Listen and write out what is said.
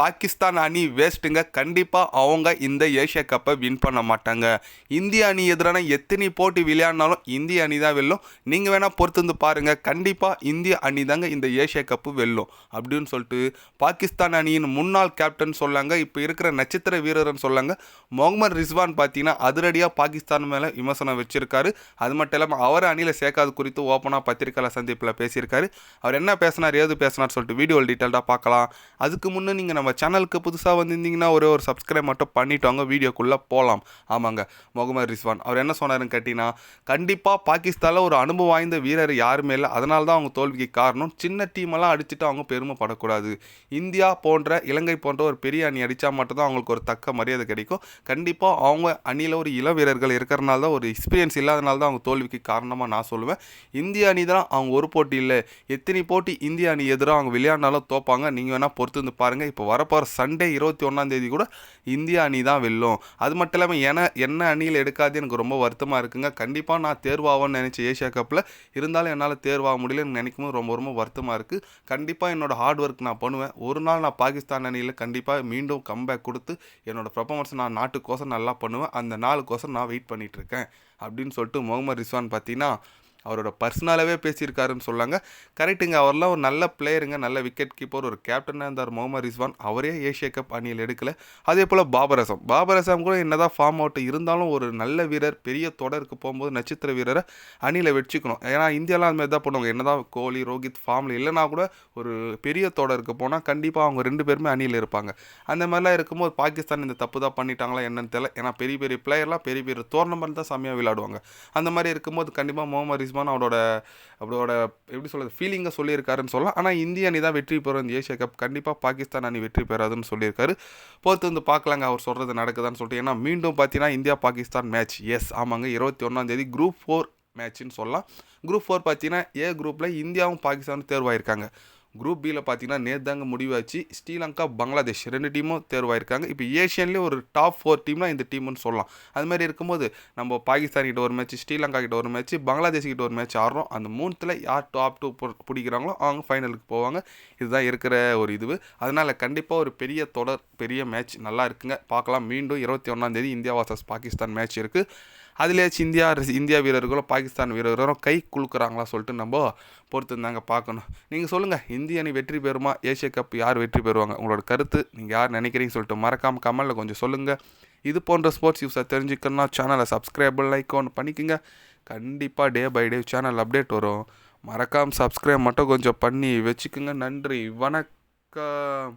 பாகிஸ்தான் அணி வேஸ்ட்டுங்க. கண்டிப்பாக அவங்க இந்த ஏஷியா கப்பை வின் பண்ண மாட்டாங்க. இந்திய அணி எதிரான எத்தனை போட்டி விளையாடினாலும் இந்திய அணி தான் வெல்லும். நீங்கள் வேணால் பொறுத்திருந்து பாருங்கள் கண்டிப்பாக இந்திய அணி தாங்க இந்த ஏஷியா கப்பு வெல்லும். அப்படின்னு சொல்லிட்டு பாகிஸ்தான் அணியின் முன்னாள் கேப்டன் சொல்லாங்க. இப்போ இருக்கிற நட்சத்திர வீரர்னு சொல்லாங்க. முகமது ரிஸ்வான் பார்த்தீங்கன்னா அதிரடியாக பாகிஸ்தான் மேலே விமர்சனம் வச்சிருக்காரு. அது மட்டும் இல்லாமல் அவர் அணியில் சேர்க்காது குறித்து ஓப்பனாக பத்திரிகையாளர் சந்திப்பில் பேசியிருக்காரு. அவர் என்ன பேசினார் ஏது பேசினார் சொல்லிட்டு வீடியோ டீட்டெயில்டாக பார்க்கலாம். அதுக்கு முன்னே நீங்கள் நம்ம சேனலுக்கு புதுசாக வந்திருந்தீங்கன்னா ஒரே ஒரு சப்ஸ்கிரைப் மட்டும் பண்ணிவிட்டு வாங்க வீடியோக்குள்ளே போகலாம் ஆமாங்க முகமது ரிஸ்வான். அவர் என்ன சொன்னாருன்னு கேட்டிங்கன்னா கண்டிப்பாக பாகிஸ்தானில் ஒரு அனுபவம் வாய்ந்த வீரர் யாருமே இல்லை. அதனால தான் அவங்க தோல்விக்கு காரணம் சின்ன டீமெல்லாம் அடிச்சுட்டு அவங்க பெருமைப்படக்கூடாது. இந்தியா போன்ற இலங்கை போன்ற ஒரு பெரிய அணி அடித்தா மட்டும்தான் அவங்களுக்கு ஒரு தக்க மரியாதை கிடைக்கும். கண்டிப்பாக அவங்க அணியில் ஒரு இளம் வீரர்கள் இருக்கிறனால தான் ஒரு எக்ஸ்பீரியன்ஸ் இல்லாதனால தான் அவங்க தோல்விக்கு காரணமாக நான் சொல்லுவேன். இந்திய அணி தான் அவங்க ஒரு போட்டி இல்லை. எத்தனை போட்டி இந்திய அணி எதிராக அவங்க விளையாடினாலும் தோப்பாங்க. நீங்கள் வேணால் பொறுத்து வந்து பாருங்கள் இப்போ வர வரப்போகிற சண்டே இருபத்தி ஒன்றாம் தேதி கூட இந்தியா அணி தான் வெல்லும். அது மட்டும் இல்லாமல் என என்ன அணியில் எடுக்காது எனக்கு ரொம்ப வருத்தமாக இருக்குங்க. கண்டிப்பாக நான் தேர்வாகன்னு நினச்ச ஏஷியா கப்பில் இருந்தாலும் என்னால் தேர்வாக முடியலன்னு நினைக்கும் போது ரொம்ப ரொம்ப வருத்தமாக இருக்குது கண்டிப்பாக என்னோடய ஹார்ட் ஒர்க் நான் பண்ணுவேன். ஒரு நாள் நான் பாகிஸ்தான் அணியில் கண்டிப்பாக மீண்டும் கம்பேக் கொடுத்து என்னோட பர்ஃபார்மன்ஸ் நான் நாட்டுக்கோசம் நல்லா பண்ணுவேன். அந்த நாளுக்கோசம் நான் வெயிட் பண்ணிகிட்ருக்கேன் அப்படின்னு சொல்லிட்டு முகமது ரிஸ்வான் பார்த்தீங்கன்னா அவரோட பர்சனலாகவே பேசியிருக்காருன்னு சொல்லாங்க. கரெக்டுங்க அவர்லாம் ஒரு நல்ல பிளேயருங்க நல்ல விக்கெட் கீப்பர் ஒரு கேப்டனாக இருந்தார் முகமது ரிஸ்வான். அவரே ஏஷியா கப் அணியில் எடுக்கல. அதே போல் பாபரசம். பாபரசம் கூட என்னதான் ஃபார்ம் அவுட் இருந்தாலும் ஒரு நல்ல வீரர் பெரிய தொடருக்கு போகும்போது நட்சத்திர வீரரை அணியில் வச்சுக்கணும் ஏன்னா இந்தியாலாம் அதுமாதிரி தான் பண்ணுவாங்க. என்னதான் கோலி ரோஹித் ஃபார்மில் இல்லைனா கூட ஒரு பெரிய தொடருக்கு போனால் கண்டிப்பாக அவங்க ரெண்டு பேருமே அணியில் இருப்பாங்க. அந்த மாதிரிலாம் இருக்கும்போது பாகிஸ்தான் இந்த தப்பு தான் பண்ணிட்டாங்களா என்னன்னு தெரியல. ஏன்னா பெரிய பெரிய பிளேயர்லாம் பெரிய பெரிய டோர்னமெண்ட் தான் செம்மையாக விளையாடுவாங்க. அந்த மாதிரி இருக்கும்போது கண்டிப்பாக முகமது ரிஸ்வான் அவரோட அவரோட எப்படி சொல்கிறது ஃபீலிங்கை சொல்லியிருக்காருன்னு சொல்லலாம். ஆனால் இந்திய அணி தான் வெற்றி பெறும் இந்த ஏஷியா கப். கண்டிப்பாக பாகிஸ்தான் அணி வெற்றி பெறாதுன்னு சொல்லியிருக்காரு. பொறுத்து வந்து பார்க்கலாங்க அவர் சொல்கிறது நடக்குதான்னு சொல்லிட்டு. ஏன்னா மீண்டும் பார்த்தீங்கன்னா இந்தியா பாகிஸ்தான் மேட்ச் எஸ் ஆமாங்க இருபத்தி ஒன்றாந்தேதி குரூப் ஃபோர் மேட்ச்னு சொல்லலாம். குரூப் ஃபோர் பார்த்தீங்கன்னா ஏ குரூப்பில் இந்தியாவும் பாகிஸ்தானும் தேர்வாயிருக்காங்க. குரூப் பியில் பார்த்தீங்கன்னா நேத்தாங்க முடிவாச்சு. ஸ்ரீலங்கா பங்களாதேஷ் ரெண்டு டீமும் தேர்வாயிருக்காங்க. இப்போ ஏஷியன்லேயே ஒரு டாப் ஃபோர் டீம்னா இந்த டீம்னு சொல்லலாம். அது மாதிரி இருக்கும்போது நம்ம பாகிஸ்தான் கிட்ட ஒரு மேட்ச் ஸ்ரீலங்கா கிட்ட ஒரு மேட்ச் பங்களாதேஷ் கிட்ட ஒரு மேட்ச் ஆடுறோம். அந்த மூணுத்தில் யார் டாப் டூ பிடிக்கிறாங்களோ அவங்க ஃபைனலுக்கு போவாங்க. இதுதான் இருக்கிற ஒரு இது அதனால் கண்டிப்பாக ஒரு பெரிய தொடர் பெரிய மேட்ச் நல்லா இருக்குங்க. பார்க்கலாம். மீண்டும் இருபத்தி ஒன்றாந்தேதி இந்தியா வாசஸ் பாகிஸ்தான் மேட்ச் இருக்குது அதுலேயாச்சும் இந்தியா இந்தியா வீரர்களோ பாகிஸ்தான் வீரர்களும் கை குலுக்குறாங்களா சொல்லிட்டு நம்ம பொறுத்திருந்தாங்க பார்க்கணும். நீங்கள் சொல்லுங்கள் இந்திய அணி வெற்றி பெறுமா? ஏஷியா கப் யார் வெற்றி பெறுவாங்க? உங்களோட கருத்து நீங்கள் யார் நினைக்கிறீங்க சொல்லிட்டு மறக்காமல் கமலில் கொஞ்சம் சொல்லுங்கள் இது போன்ற ஸ்போர்ட்ஸ் நியூஸை தெரிஞ்சுக்கணும்னா சேனலை சப்ஸ்கிரைப் லைக் ஒன்று பண்ணிக்கோங்க. கண்டிப்பாக day by day channel update வரும். மறக்காமல் சப்ஸ்கிரைப் மட்டும் கொஞ்சம் பண்ணி வச்சுக்கோங்க. நன்றி வணக்கம்.